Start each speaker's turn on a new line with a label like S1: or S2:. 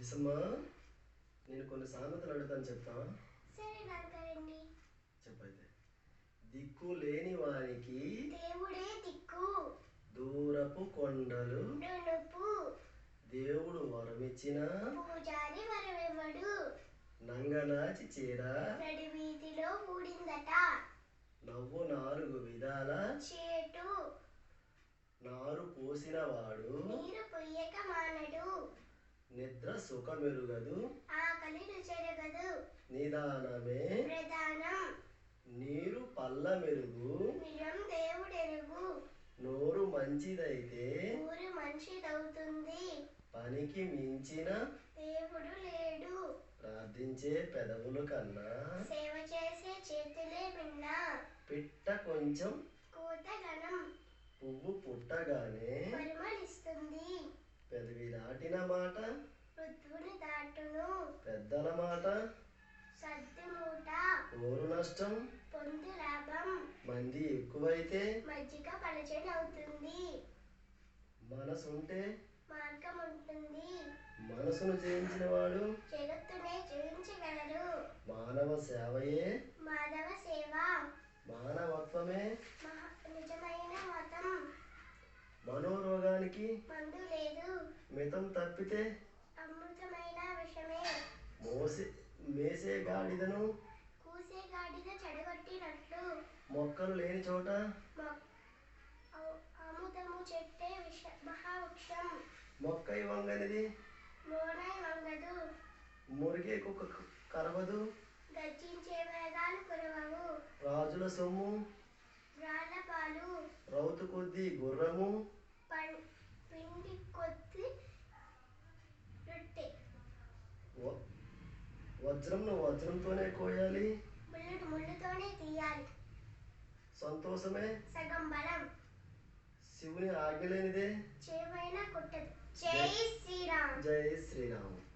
S1: జిసమ్మా నేను కొన్ని సామెతలు అడుగుతాను చెప్తావా?
S2: సరే నాన్నగారండి
S1: చెప్పైతే. దిక్కు లేని వారికి
S2: దేవుడే దిక్కు.
S1: దూరపు కొండలు
S2: నునుపు
S1: దేవుడు వరమిచ్చిన
S2: పూజారి వరమెవ్వడు.
S1: నంగనాచి చీర
S2: నడి వీధిలో ఊడిందట.
S1: నవ్వు నాలుగు విధాల
S2: చేటు.
S1: నారు పోసిన వాడు
S2: నీరు పొయ్యక మానడు.
S1: నిద్ర సుఖమెరుగదు
S2: ఆకలి రుచెరగదు
S1: నిదానమే.
S2: ప్రధానం.
S1: నీరు పల్ల మెరుగు
S2: దేవుడెరుగు.
S1: నోరు మంచిదైతే.
S2: ఊరు మనిషిదవుతుంది
S1: పనికి మించిన
S2: దేవుడు లేడు.
S1: ప్రార్థించే పెదవుల కన్నా.
S2: సేవ చేసే చేతులే విన్నా
S1: పిట్ట కొంచెం
S2: కూత గణం
S1: పువ్వు పుట్టగానే
S2: పరిమళిస్తుంది.
S1: పెదవి దాటిన మాట?
S2: ఋతువుని దాటును
S1: పెద్దల మాట?
S2: సద్దు మూట.
S1: ఊరు నష్టం?
S2: పొందు లాభం.
S1: మంది ఎక్కువైతే?
S2: మజ్జిగ పలచనవుతుంది
S1: మనసుంటే?
S2: మార్గం ఉంటుంది
S1: మనసును జయించిన వాడు
S2: జగత్తునే జయించగలరు
S1: మానవ సేవయే?
S2: మాధవ సేవ.
S1: మానవత్వమే?
S2: నిజమైన మతం.
S1: మనోరోగానికి?
S2: మందు లేదు.
S1: మితం తప్పితే
S2: అమృతమైన విషమే.
S1: మోసే మేసే గాడిదను
S2: కూసే గాడిద చెడగొట్టినట్లు.
S1: మొక్కలు లేని చోట
S2: అమృతము చెట్టే విష మహావృక్షం.
S1: మొక్కై వంగనిది
S2: మోనై వంగదు.
S1: మురిగే కుక్క కరవదు
S2: గర్జించే వేగాలు కురవవు.
S1: రాజుల సొమ్ము
S2: రాళ్ళ పాలు.
S1: రౌతు కొద్దీ గుర్రము
S2: పిండి కొద్ది
S1: వజ్రంను వజ్రంతోనే కోయాలి.
S2: ముళ్ళు ముళ్ళుతోనే తీయాలి.
S1: సంతోషమే.
S2: సగం బలం.
S1: శివుని ఆజ్ఞ లేనిదే
S2: చేవైనా కొట్టదు. జై శ్రీరామ్.
S1: జై శ్రీరామ్.